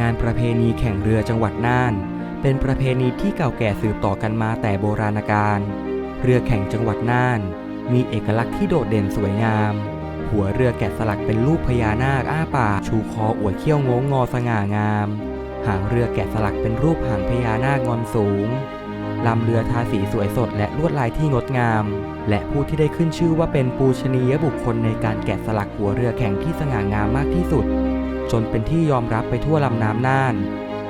งานประเพณีแข่งเรือจังหวัดน่าน เป็นประเพณีที่เก่าแก่สืบต่อกันมาแต่โบราณกาล เรือแข่งจังหวัดน่าน มีเอกลักษณ์ที่โดดเด่นสวยงาม หัวเรือแกะสลักเป็นรูปพญานาคอ้าปากชูคออวดเขี้ยวงงงอสง่างาม หางเรือแกะสลักเป็นรูปหางพญานาคงอนสูงลำเรือทาสีสวยสดและลวดลายที่งดงาม และผู้ที่ได้ขึ้นชื่อว่าเป็นปูชนียบุคคลในการแกะสลักหัวเรือแข่งที่สง่างามมากที่สุด จนเป็นที่ยอมรับไปทั่วลำน้ำน่าน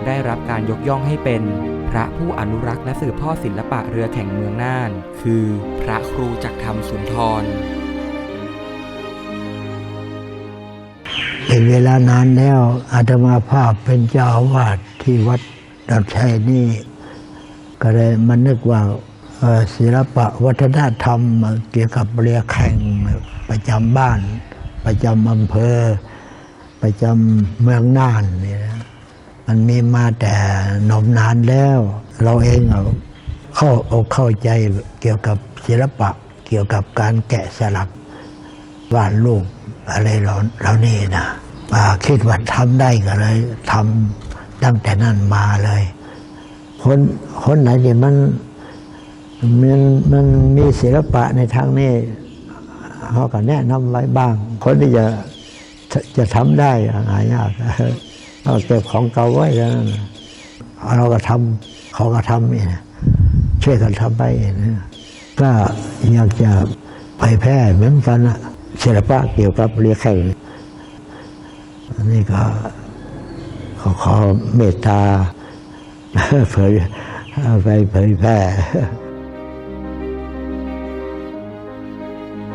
ได้รับการยกย่องให้เป็น พระผู้อนุรักษ์และสืบทอดศิลปะเรือแข่งเมืองน่าน คือ พระครูจักรธรรมสุนทร เป็นเวลานานแล้วอาตมาภาพเป็นเจ้าวาสที่วัดดอนชัยนี่ ก็เลยมานึกว่าศิลปะวัฒนธรรมเกี่ยวกับเรือแข่งประจำบ้าน ประจำอำเภอ ประจำเมืองน่านนี่นะมันมีมาแต่นมนานแล้ว เราเองเอาเข้าอกเข้าใจเกี่ยวกับศิลปะ เกี่ยวกับการแกะสลักวาดรูปอะไรเราเรานี่นะอ่าคิดว่าทำได้ก็เลยทำตั้งแต่นั้นมาเลย คนคนไหนที่มันมันมันมีศิลปะในทางนี้เขาก็แนะนำไว้บ้าง คนที่จะ จะทำได้หายากเราเก็บของเก่าไว้แล้วเราก็ทำเขาก็ทำนี่นะช่วยกันทำไปนะก็อยากจะเผยแพร่เหมือนกันศิลปะเกี่ยวกับเรือแข่งนนี่ก็ขอขอเมตตาเผยไปเผยแพร่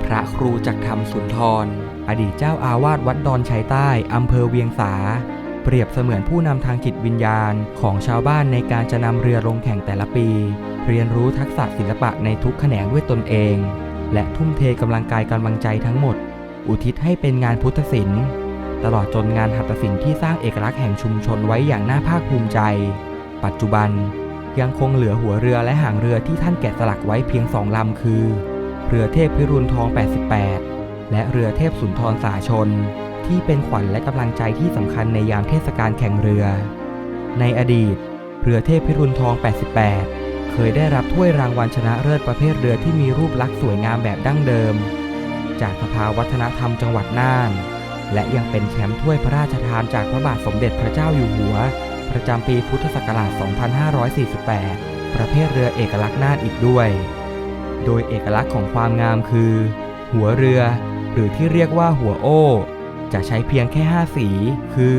พระครูจักธรรมสุนทร อดีตเจ้าอาวาสวัดดอนชัยใต้ อำเภอเวียงสา เปรียบเสมือนผู้นำทางจิตวิญญาณของชาวบ้านในการจะนำเรือลงแข่งแต่ละปี เรียนรู้ทักษะศิลปะในทุกแขนงด้วยตนเอง และทุ่มเทกำลังกายกำลังใจทั้งหมด อุทิศให้เป็นงานพุทธศิลป์ตลอดจนงานหัตถศิลป์ที่สร้างเอกลักษณ์แห่งชุมชนไว้อย่างน่าภาคภูมิใจ ปัจจุบันยังคงเหลือหัวเรือและหางเรือที่ท่านแกะสลักไว้เพียงสองลำคือ เรือเทพพิรุณทอง 88 และเรือเทพสุนทรสาชน ที่เป็นขวัญและกำลังใจที่สำคัญในยามเทศกาลแข่งเรือ ในอดีต เรือเทพพิรุณทอง 88 เคยได้รับถ้วยรางวัลชนะเลิศประเภทเรือที่มีรูปลักษณ์สวยงามแบบดั้งเดิม จากสภาวัฒนธรรมจังหวัดน่าน และยังเป็นแชมป์ถ้วยพระราชทานจากพระบาทสมเด็จพระเจ้าอยู่หัว ประจำปีพุทธศักราช 2548 ประเภทเรือเอกลักษณ์น่านอีกด้วย โดยเอกลักษณ์ของความงามคือ หัวเรือ หรือที่เรียกว่าหัวโอ้ จะใช้เพียงแค่ 5 สี คือ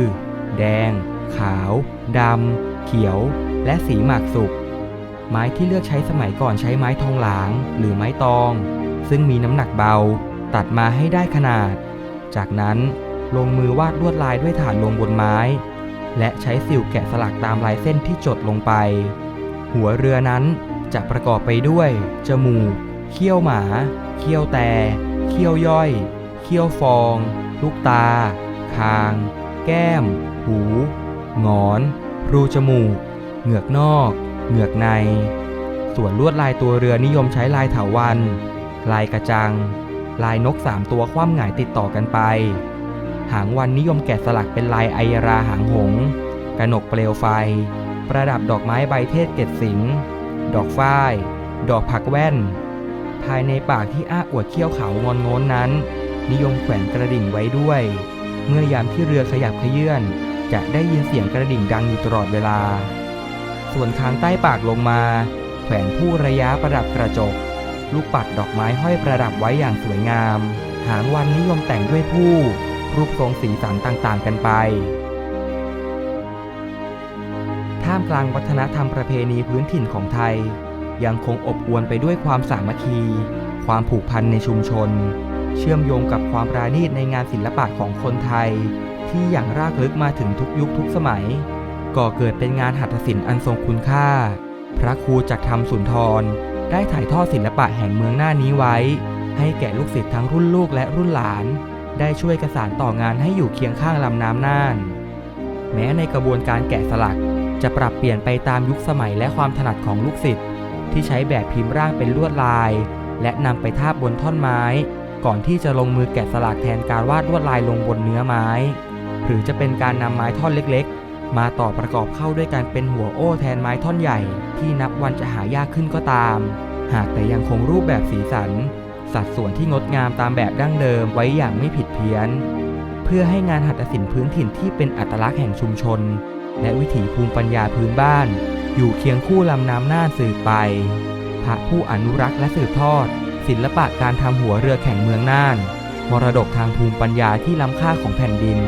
แดง ขาวดำเขียว และสีหมากสุก ไม้ที่เลือกใช้สมัยก่อนใช้ไม้ทองหลาง หรือไม้ตอง ซึ่งมีน้ำหนักเบา ตัดมาให้ได้ขนาด จากนั้นลงมือวาดลวดลายด้วยฐานลงบนไม้ และใช้สิวแกะสลักตามลายเส้นที่จดลงไป หัวเรือนั้น จะประกอบไปด้วย จมูก เขี้ยวหมา เขี้ยวแต่ เขี้ยวย่อย เขี้ยวฟอง ลูกตา คาง แก้ม หูหงอน รูจมูก เหงือกนอก เหงือกใน ส่วนลวดลายตัวเรือนิยมใช้ลายเถาวัน ลายกระจัง ลายนกสามตัวคว่ำหงายติดต่อกันไป หางวันนิยมแกะสลักเป็นลายไอยราหางหงกระหนกเปลวไฟ ประดับดอกไม้ใบเทศเกตสิง ดอกฝ้าย ดอกผักแว่น ภายในปากที่อ้าอวดเขี้ยวขาวงอนโง้นนั้น นิยมแขวนกระดิ่งไว้ด้วย เมื่อยามที่เรือขยับเขยื่อนจะได้ยินเสียงกระดิ่งดังอยู่ตลอดเวลา ส่วนทางใต้ปากลงมา แขวนผู้ระยะประดับกระจก ลูกปัดดอกไม้ห้อยประดับไว้อย่างสวยงาม หางวันนิยมแต่งด้วยผู้ รูปทรงสีสันต่างๆกันไปามกลางวัฒนธรรมประเพณีพื้นถิ่นของไทย ยังคงอบอวลไปด้วยความสามัคคี ความผูกพันในชุมชน เชื่อมโยงกับความปราณีตในงานศิลปะของคนไทย ที่อย่างรากลึกมาถึงทุกยุคทุกสมัย ก่อเกิดเป็นงานหัตถศิลป์อันทรงคุณค่า พระครูจักธรรมสุนทร ได้ถ่ายทอดศิลปะแห่งเมืองหน้านี้ไว้ ให้แก่ลูกศิษย์ทั้งรุ่นลูกและรุ่นหลาน ได้ช่วยกระสานต่องานให้อยู่เคียงข้างลำน้ำน่าน แม้ในกระบวนการแกะสลัก จะปรับเปลี่ยนไปตามยุคสมัยและความถนัดของลูกศิษย์ที่ใช้แบบพิมพ์ร่างเป็นลวดลาย และนำไปทาบบนท่อนไม้ ก่อนที่จะลงมือแกะสลักแทนการวาดลวดลายลงบนเนื้อไม้ หรือจะเป็นการนำไม้ท่อนเล็กๆ มาต่อประกอบเข้าด้วยการเป็นหัวโอ้แทนไม้ท่อนใหญ่ ที่นับวันจะหายากขึ้นก็ตาม หากแต่ยังคงรูปแบบสีสัน สัดส่วนที่งดงามตามแบบดั้งเดิมไว้อย่างไม่ผิดเพี้ยน เพื่อให้งานหัตถศิลป์พื้นถิ่นที่เป็นอัตลักษณ์แห่งชุมชน และวิถีภูมิปัญญาพื้นบ้าน อยู่เคียงคู่ลำน้ำน่านสืบไป พระผู้อนุรักษ์และสืบทอด ศิลปะการทำหัวเรือแข่งเมืองน่าน มรดกทางภูมิปัญญาที่ล้ำค่าของแผ่นดิน